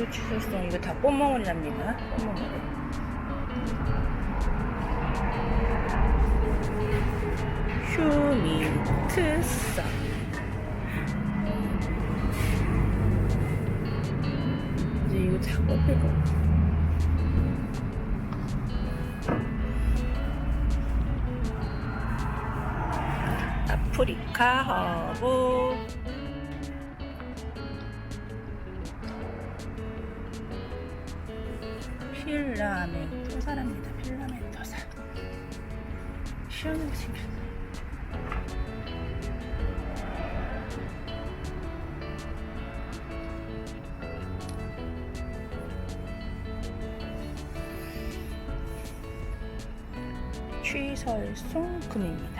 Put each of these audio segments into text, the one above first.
노출성 이거 다 뽀멍이랍니다. 뽀멍이. 휴민트성 이제 이거 작업해 거. 아프리카 허브 필라멘토사랍니다. 필라멘토사. 시원하게 생겼네. 취설송 금입니다.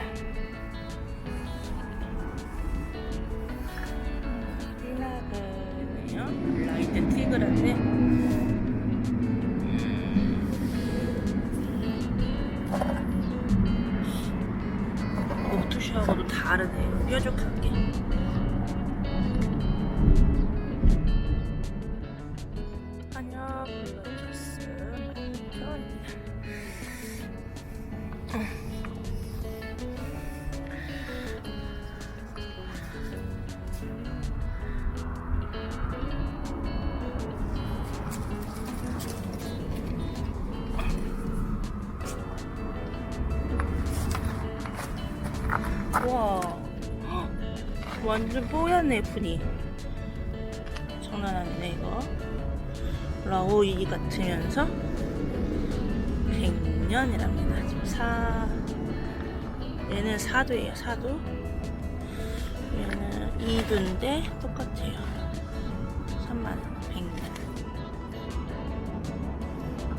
와 완전 뽀얗네 분이 장난 아니네 이거. 라오이 같으면서 100년이랍니다. 지금 사 얘는 사도예요 사도. 얘는 2도인데 똑같아요. 3만원 100년.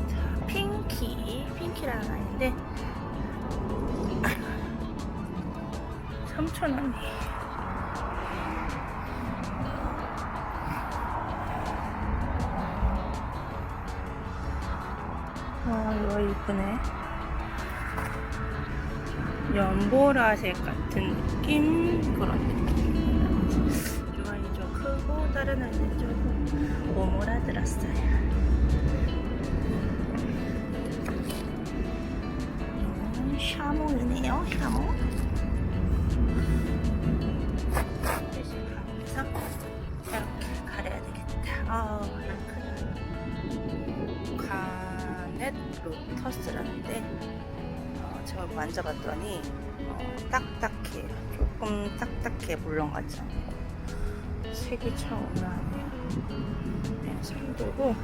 자 핑키 핑키라는 아이인데 3,000원. 아, 이거 이쁘네. 연보라색 같은 느낌? 그런 느낌. 주관이 좀 크고, 다른 아이는 조금 오므라들었어요. 이건 샤몽이네요, 샤몽. 가면서 이렇게 가려야 되겠다. 아, 크다. 가넷 로터스라는데 어, 제가 만져봤더니 어, 딱딱해요. 조금 딱딱해 물론 같지 않고 색이 참 오묘하네요. 네, 손들고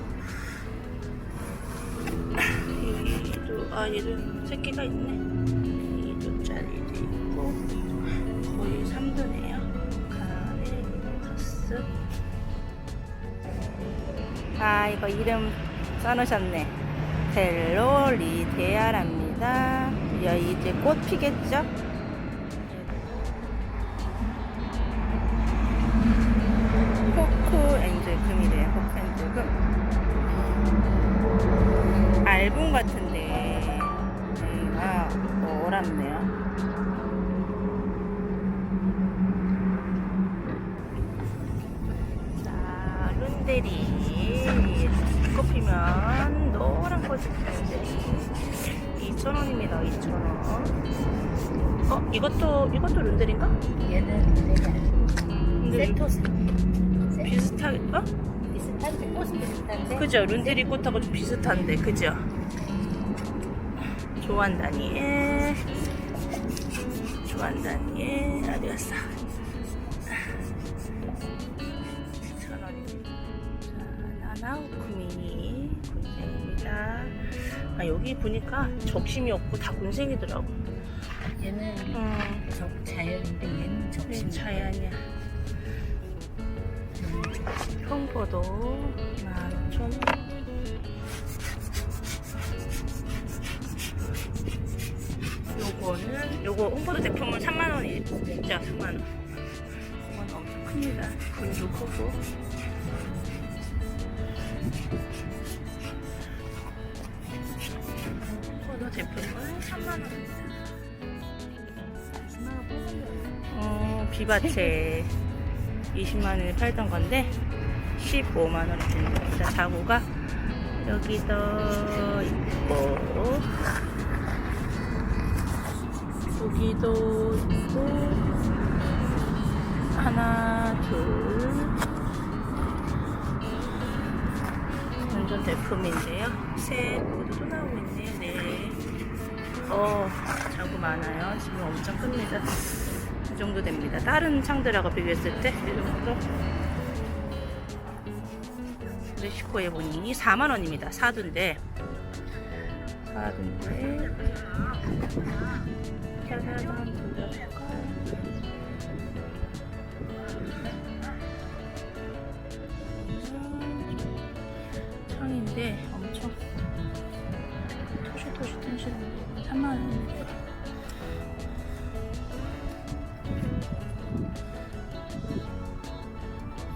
얘도 아 얘도 새끼가 있네. 이거 이름 써놓으셨네. 델로리데아랍니다. 야, 이제 꽃 피겠죠? 호크 엔젤 금이래요. 호크 엔젤 금. 알분 같은데, 얘가 노랗네요. 이것도 이것도 룬데리인가? 얘는 근데 세토스 비슷하게 어? 비슷한데 꽃 비슷한데 그죠? 룬데리 꽃하고 좀 비슷한데, 그죠? 조한다니엘. 조한다니엘. 어디 갔어? 천 원입니다. 자, 나나오쿠미 군생입니다. 아, 여기 보니까 적심이 없고 다 군생이더라고. 얘는 음, 적 자연인데 얘는 네, 적심 자연이야. 홍보도 15,000원. 요거는 요거 홍보도 제품은 3만 원이 진짜 3만 원. 이건 엄청 큽니다. 분도 크고. 어, 비바체 20만 원에 팔던 건데 15만 원이 듭니다. 자구가 여기도 있고 여기도 있고 하나 둘 완전 대품인데요. 새 모두 또 나오고 있네요. 네. 어, 자구 많아요. 지금 엄청 큽니다. 이 정도 됩니다. 다른 창들하고 비교했을 때 이 정도. 멕시코에 보니 4만 원입니다. 사두인데. 사두인데.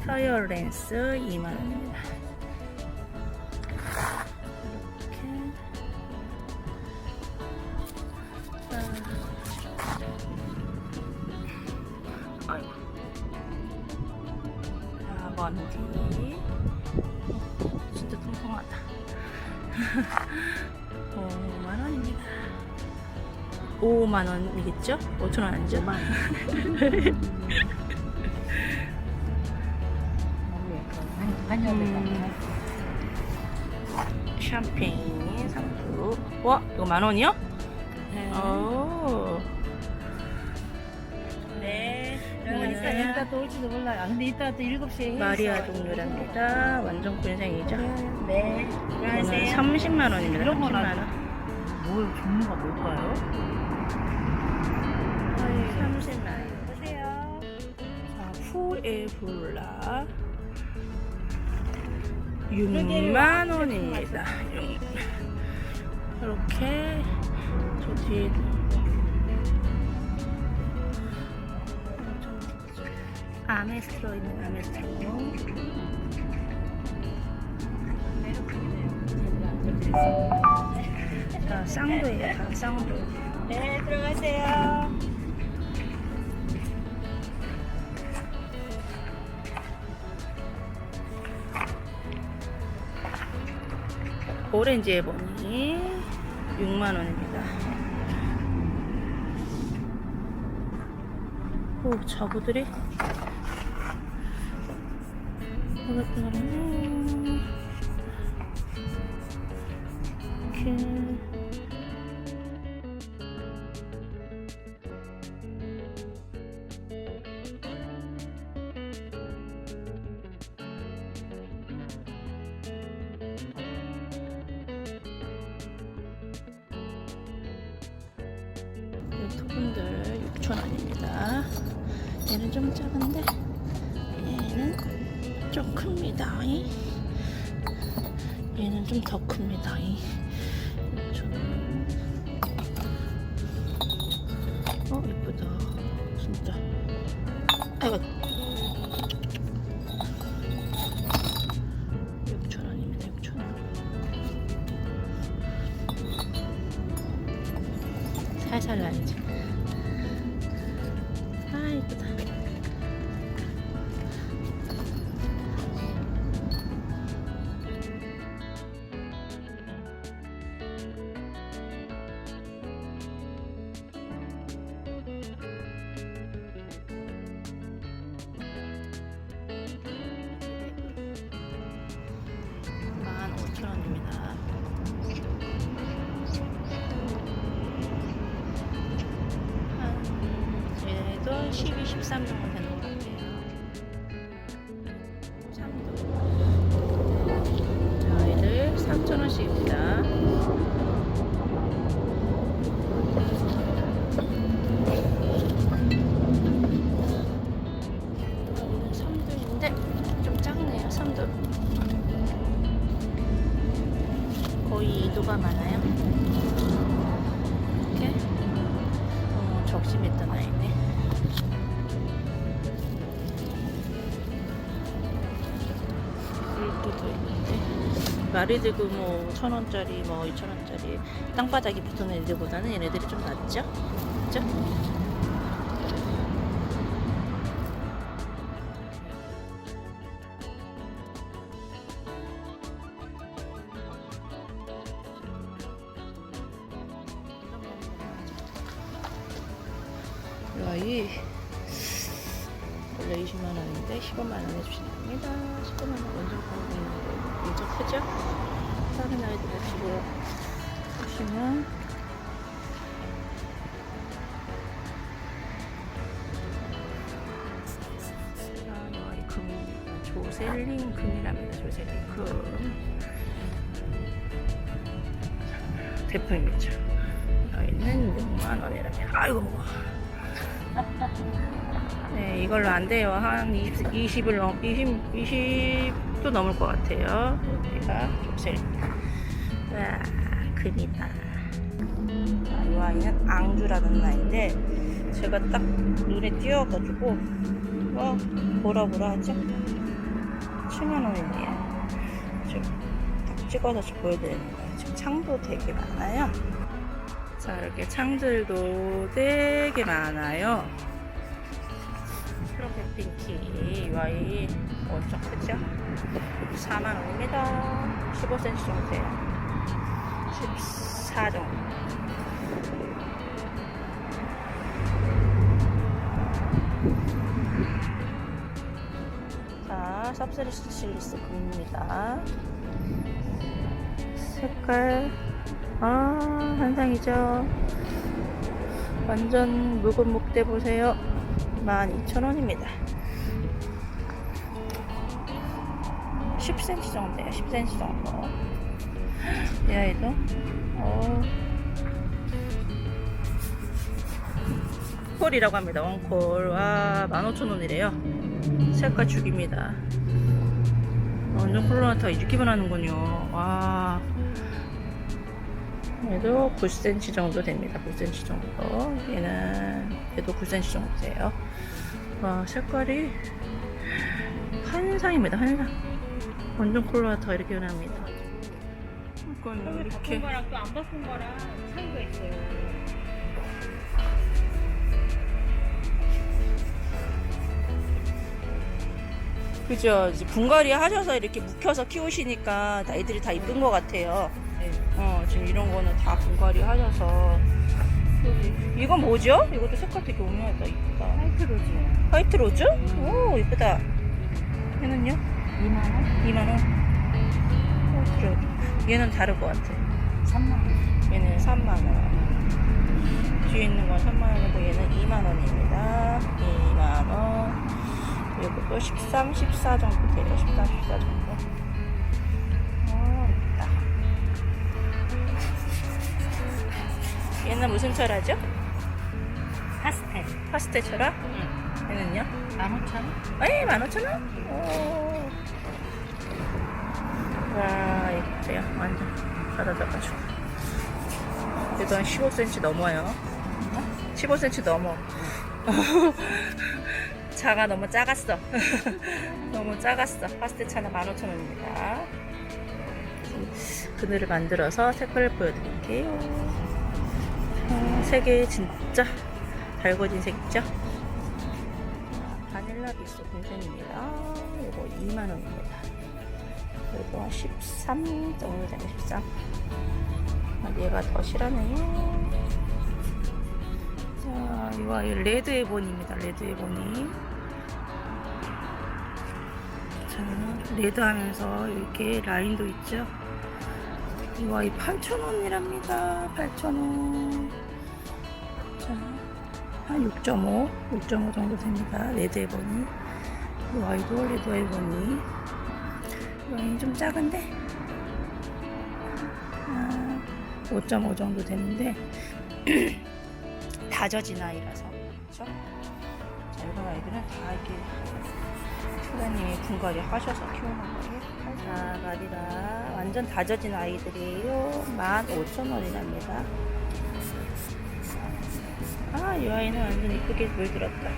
타이어 렌스 2만 원입니다. 이렇게 자, 아이고. 자, 먼지. 진짜 통통하다. 5만 원입니다. 5만 원이겠죠? 5천 원 아니죠? 5만 원. 와, 이거 만 원이요? 오. 네. 이따 이거는 이따 또 올지도 몰라요. 아, 근데 이따 또 7시에 마리아 동료랍니다. 완전 군생이죠? 네. 이거는 30만 원입니다. 이런 30만 거는 원. 뭘 종류가 뭘까요? 30만 원. 보세요. 자, 푸에블라. 6만 원입니다. 이렇게 저 뒤에 아메스트로 있는 아메스트로 자 쌍도예요 다 쌍도 네, 들어가세요. 오렌지 에보니 6만 원입니다. 오, 자구들이 이것들은 이렇게 살살 나야지. 마리드그 뭐 천원짜리 뭐 이천원짜리 땅바닥에 붙은 애들보다는 얘네들이 좀 낫죠? 그죠? 크죠? 다른 아이들 지금 보시면. 조셀린 금이랍니다. 조셀린 금. 대표입니다. 여기는 6만 원이랍니다. 아이고. 네, 이걸로 안 돼요. 한 20, 20을 넘, 20, 20 도 넘을 것 같아요. 여기가 족셀. 와, 금이다. 아, 이 아이는 앙주라는 아이인데, 제가 딱 눈에 띄어가지고, 어, 뭐라 뭐라 하죠? 7만원이네요. 지금 딱 찍어서 보여드리는 거예요. 지금 창도 되게 많아요. 자, 이렇게 창들도 되게 많아요. 트럼펫 핑키 UI 엄청 크죠? 4만원입니다. 15cm 정도 돼요. 14 정도. 자, 섭스리실리스 금입니다. 색깔, 아, 한상이죠. 완전 묵은 목대 보세요. 12,000원입니다. 10cm 정도예요. 10cm 정도. 이 아이도 어. 콜이라고 합니다. 원콜. 와, 15,000원이래요. 색깔 죽입니다. 완전 콜로나타 이렇게만 하는군요. 와. 얘도 9cm 정도 됩니다. 9cm 정도. 얘는 얘도 9cm 정도 돼요. 와, 색깔이 한상입니다. 한상. 완전 콜로라타 이렇게 변합니다. 이건 바꾼 이렇게 거랑 또 안 바꾼 거랑 차이가 있어요. 그죠? 이제 분갈이 하셔서 이렇게 묵혀서 키우시니까 아이들이 다 이쁜 것 같아요. 네. 어, 지금 이런 거는 다 분갈이 하셔서. 이건 뭐죠? 이것도 색깔 되게 오묘하다. 이쁘다. 화이트 로즈 화이트 로즈? 오, 이쁘다. 얘는요? 2만 원, 2만원. 화이트 로즈. 얘는 다를 것 같아. 3만 원. 얘는 3만원. 뒤에 있는 건 3만원이고 얘는 2만원입니다. 2만원. 이것도 13, 14 정도 돼요. 13, 14 정도. 어, 있다. 얘는 무슨 철화죠? 파스텔. 파스텔 철화? 응. 얘는요? 15,000원? 에이, 15,000원? 오. 와, 이쁘세요. 완전 받아져가지고. 그래도 한 15cm 넘어요. 15cm 넘어. 자가 너무 작았어. 너무 작았어. 파스텔 차는 15,000원입니다. 그늘을 만들어서 색깔을 보여드릴게요. 어, 색이 진짜 달궈진 색이죠? 바닐라 비스 공생입니다. 이거 2만원입니다. 그리고 13 정도 되네, 13. 아, 얘가 더 실하네요. 자, 이거 레드 에본입니다. 레드 에본이. 자, 레드 하면서 이렇게 라인도 있죠. 이거 8,000원이랍니다. 8,000원. 자, 한 6.5, 6.5 정도 됩니다. 레드 에본이. 이 아이도 레드 에본이. 이 아이는 좀 작은데, 아, 5.5 정도 되는데, 다져진 아이라서. 그쵸? 자, 이런 아이들은 다 이렇게 소장님이 분갈이 하셔서 키우는 거예요. 자, 마리라. 완전 다져진 아이들이에요. 15,000원이랍니다. 아, 이 아이는 완전 이쁘게 물들었다.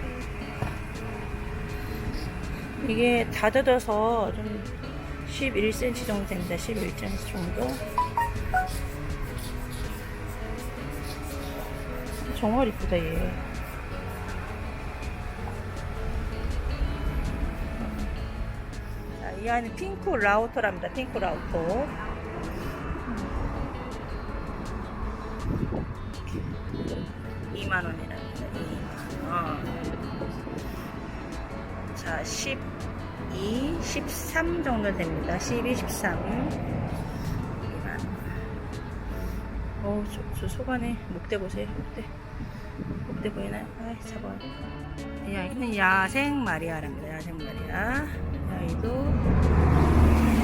이게 다져져서 좀 11cm 정도 됩니다. 11cm 정도. 정말 이쁘다, 얘. 자, 이 아이는 핑크 라우터랍니다. 핑크 라우터. 13 정도 됩니다. 12, 13. 2만 원. 어우, 저, 저 소간에 목대 보세요. 목대. 목대 보이나요? 아이, 잡아요. 이 아이는 야생 마리아랍니다. 야생 마리아. 이 아이도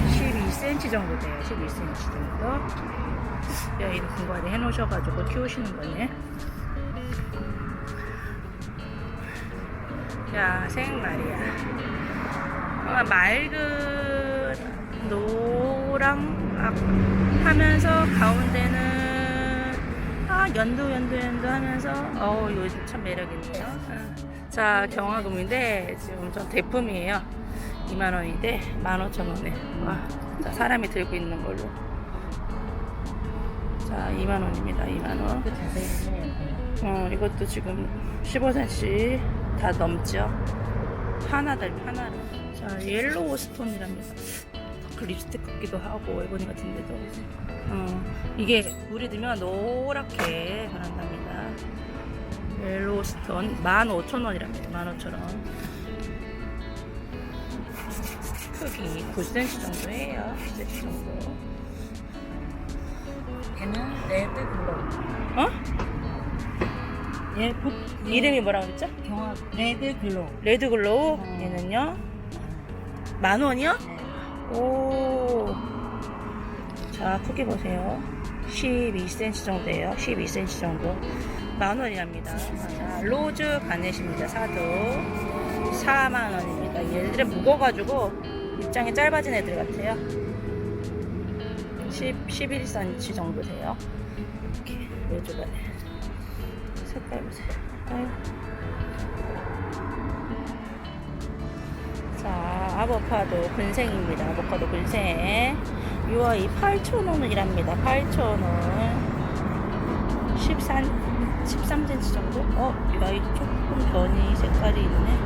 12cm 정도 돼요. 12cm 정도. 이 아이는 공부하게 해놓으셔가지고 키우시는 거네. 야생 마리아. 아마 맑은 노랑 악 하면서 가운데는 아 연두 연두 연두 하면서 어우 요즘 참 매력있네요. 아. 자 경화금인데 지금 전 대품이에요. 2만 원인데 15,000원에 와, 자, 사람이 들고 있는 걸로. 자 2만 원입니다. 2만 원. 그 자세히 해야 돼. 어, 이것도 지금 15cm 다 넘죠. 하나들, 하나를. 자, 옐로우 스톤이랍니다. 그 립스틱 같기도 하고, 에보니 같은데도. 어, 이게 물이 들면 노랗게 변한답니다. 옐로우 스톤 15,000원이랍니다. 15,000원. 크기 9cm 정도예요. 9cm 정도. 걔는 레드 글로. 어? 얘 복, 이름이 뭐라고 그랬죠? 경화 레드 글로. 레드 글로우 어. 얘는요 만 원이요? 네. 오. 자 크기 보세요. 12cm 정도예요. 12cm 정도. 만 원이랍니다. 자, 로즈 가넷입니다. 사도. 4만 원입니다. 얘들은 무거워가지고 입장이 짧아진 애들 같아요. 10, 11cm 정도 돼요. 이렇게 로즈 가넷 색깔 보세요. 아유. 아보카도 근생입니다. 아보카도 근생. 이 아이 8,000원이랍니다. 8,000원. 13, 13cm 정도? 어, 이 아이 조금 변이 색깔이 있네.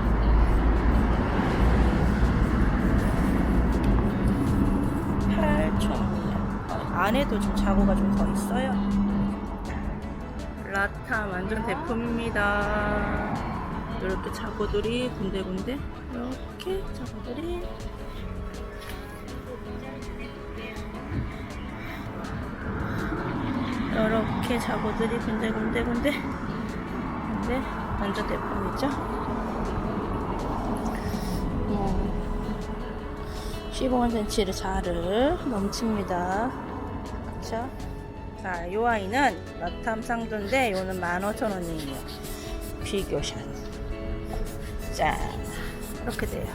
팔0 0 0원 안에도 좀 자구가 좀 더 있어요. 라타 완전 대품입니다. 이렇게 자구들이 군데군데 이렇게 자구들이 이렇게 자구들이 군데군데군데 근데 완전 대품이죠. 어, 15cm를 자를 넘칩니다. 그쵸? 자, 요 아이는 라탐 쌍두인데 요는 15,000원이에요. 비교샷. 짠. 이렇게 돼요.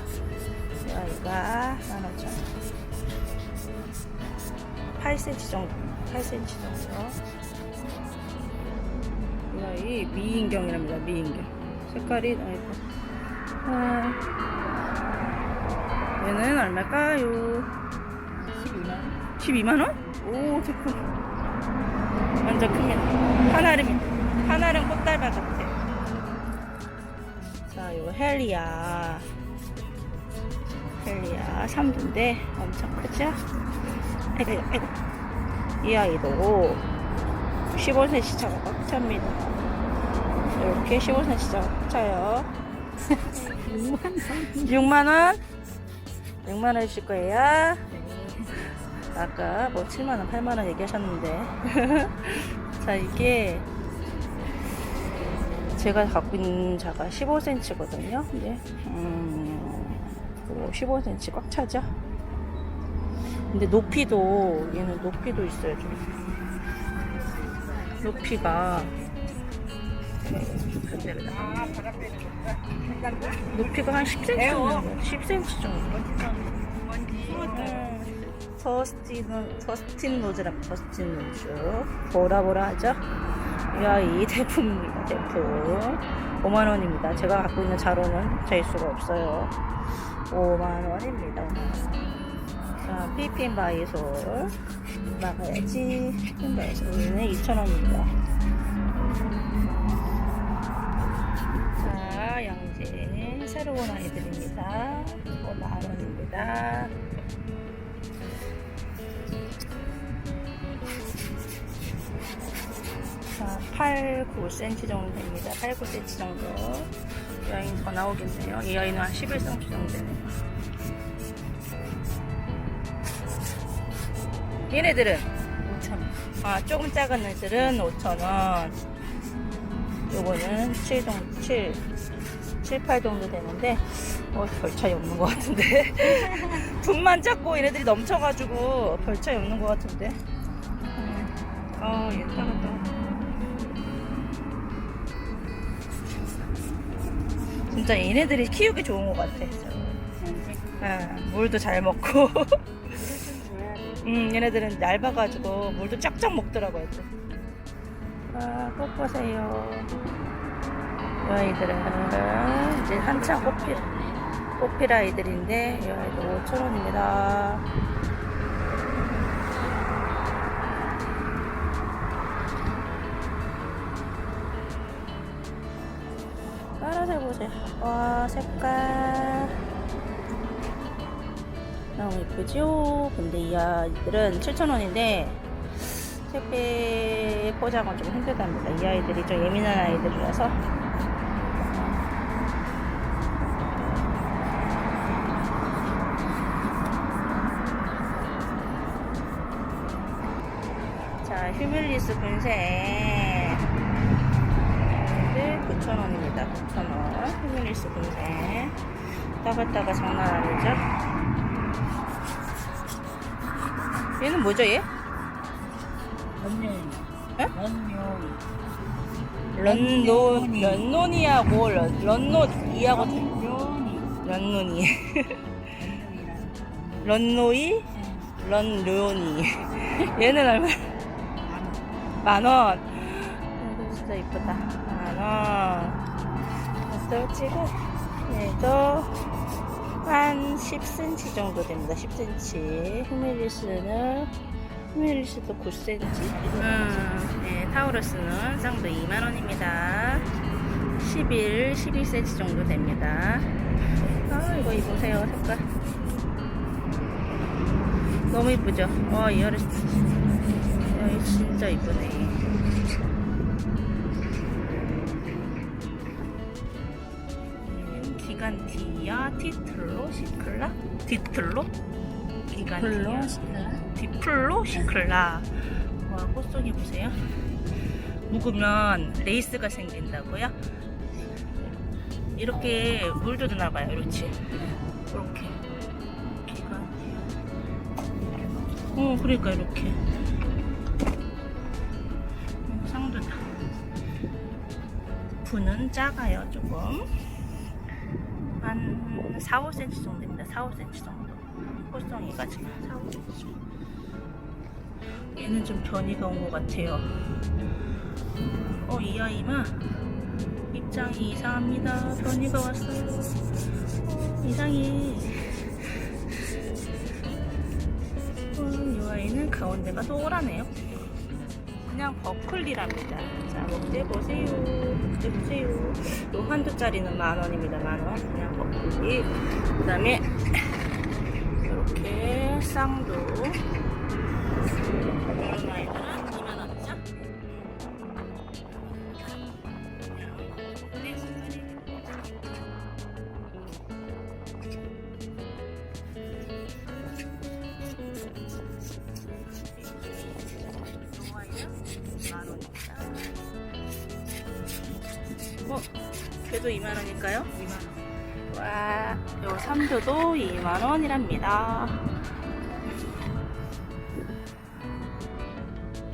이 아이가 15,000원. 8cm 정도. 8cm 정도. 이 아이 미인경이랍니다. 미인경. 색깔이 너무 예뻐. 아, 얘는 얼마일까요? 12만 원. 12만원? 오, 제품. 완전 큽니다. 하나름 꽃달바 같아. 자, 요거 헬리아. 헬리아 3두인데 엄청 크죠? 아이고, 아이고. 이 아이도 15cm 차가 꽉 찹니다. 이렇게 15cm 차가 꽉 차요. 6만 원. 6만원? 6만원 주실 거예요? 네. 아까 뭐 7만원, 8만원 얘기하셨는데. 자, 이게 제가 갖고 있는 자가 15cm거든요. 예. 음, 15cm 꽉 차죠? 근데 높이도, 얘는 높이도 있어요, 좀. 높이가. 높이가 한 10cm 정도. 10cm 정도. 음, 저스틴, 저스틴 노즈랍, 저스틴 노즈. 보라보라 하죠? 이 아이 제품입니다, 제품. 5만원입니다. 제가 갖고 있는 자로는 잴 수가 없어요. 5만원입니다, 5만원. 자, 피핀 바이솔. 나가야지. 피핀 바이솔은 2,000원입니다. 자, 양진. 새로운 아이들입니다. 5만원입니다. 자, 8, 9cm 정도 됩니다. 8, 9cm 정도. 이 아이는 더 나오겠네요. 이 아이는 한 11cm 정도 되네요. 얘네들은 5,000원. 아, 조금 작은 애들은 5,000원. 요거는 7 정도, 7, 7, 8 정도 되는데, 어, 별 차이 없는 것 같은데. 분만 작고 얘네들이 넘쳐가지고 별 차이 없는 것 같은데. 음. 아, 얘 따갔다. 진짜 얘네들이 키우기 좋은 것 같아. 아, 물도 잘 먹고. 음, 얘네들은 얇아가지고 물도 쫙쫙 먹더라고요. 또. 아, 꽃 보세요. 이 아이들은 이제 한창 꽃필, 꽃필 아이들인데, 이 아이들 5,000원입니다. 와, 색깔. 너무 이쁘죠? 근데 이 아이들은 7,000원인데 택배 포장은 좀 힘들답니다. 이 아이들이 좀 예민한 아이들이라서 자, 휴밀리스 네, 9,000원입니다. 9,000원 필수인데 따가따가 장난 아니죠? 얘는 뭐죠 얘? 런논 런논 런논 런논이하고 런논이하고 런논이 런노이 런로니. 얘는 얼마? 만원. 만원. 어, 진짜 이쁘다. 만원. 또 찍고 얘도 한 10cm 정도 됩니다. 10cm. 휴밀리스는 휴밀리스도 9cm. 음, 네, 타우러스는 쌍도 2만 원입니다. 11, 12cm 정도 됩니다. 아, 이거 입으세요, 색깔. 너무 이쁘죠? 와, 이 아래, 이 진짜 이쁘네. 기간티아 티틀로 시클라? 디틀로? 기간티아 블로 시클라. 디플로 시클라. 와, 꽃송이 보세요. 묵으면 레이스가 생긴다고요? 이렇게 물도 드나봐요, 이렇지. 이렇게. 기간티아. 어, 그러니까 이렇게. 음, 상도다. 분은 작아요, 조금. 한 4, 5cm 정도 됩니다. 4, 5cm 정도. 꽃송이가 지금 4, 5cm 정도. 얘는 좀 변이가 온 것 같아요. 어, 이 아이만 입장이 이상합니다. 변이가 왔어요. 어, 이상해. 어, 이 아이는 가운데가 노랗네요. 그냥 버클리랍니다. 자, 목재 보세요. 목재 보세요. 요 한두 짜리는 만 원입니다. 만 원. 그냥 버클리. 그 다음에 이렇게 쌍도. 2만 원이랍니다.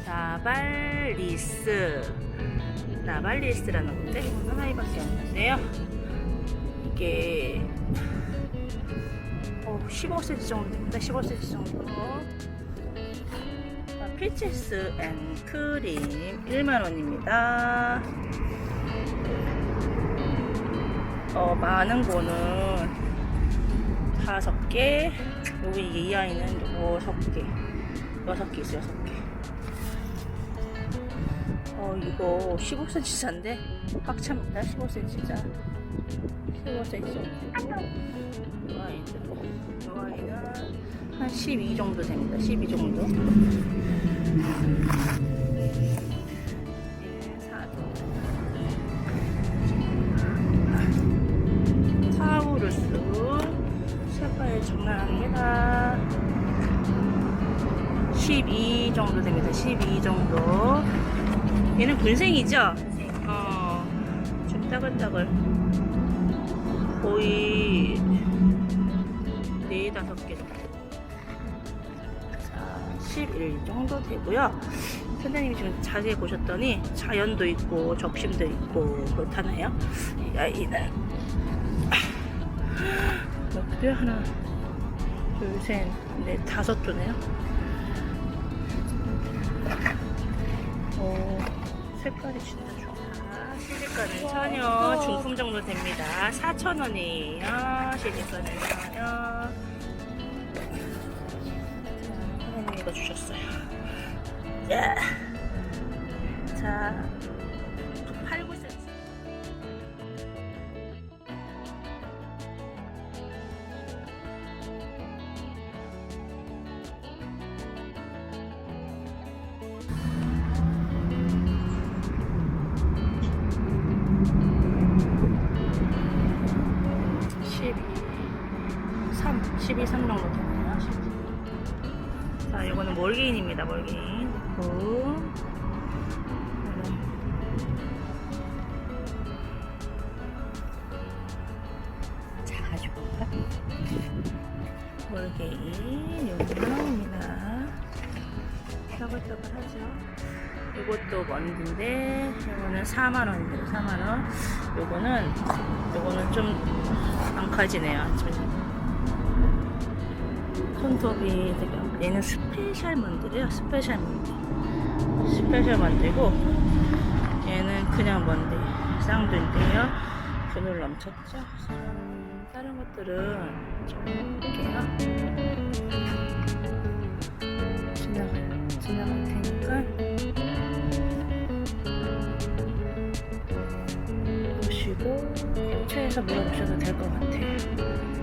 나발리스. 나발리스라는 건데, 이건 하나밖에 없는데요. 이게, 어, 15cm 정도 됩니다. 15cm 정도. 자, 피치스 앤 크림 1만원입니다. 어, 많은 거는 다섯 개, 여기 이 아이는 여섯 개, 여섯 개 있어요, 여섯 개. 어, 이거 15cm짜인데 확 찹니다, 15cm짜. 15cm. 이 아이들, 이 아이는 한 12 정도 됩니다, 12 정도. 이 정도. 얘는 군생이죠? 네. 어, 좀 따글따글. 거의 네 다섯 개 정도. 자, 11 정도 되고요. 선생님이 지금 자세히 보셨더니 자연도 있고 적심도 있고 그렇다네요. 이 아이는 몇 개? 하나, 둘, 셋, 넷, 다섯 조네요. 색깔이 진짜 좋아. 시집가는 처녀 중품 정도 됩니다. 4,000원이에요. 시집가는 처녀. 선생님 이거 주셨어요. 예. 자, 먼지인데 이거는 4만 원입니다. 4만 원. 요거는 요거는 좀 망가지네요. 좀 손톱이 되게 얘는 스페셜 먼지래요. 스페셜 먼지. 스페셜 먼지고 얘는 그냥 먼지. 쌍두인데요. 균을 넘쳤죠. 음, 다른 것들은 좀 볼게요. 지나갈, 지나갈 테니 해가지고 캡처해서 물어주셔도 될 것 같아요.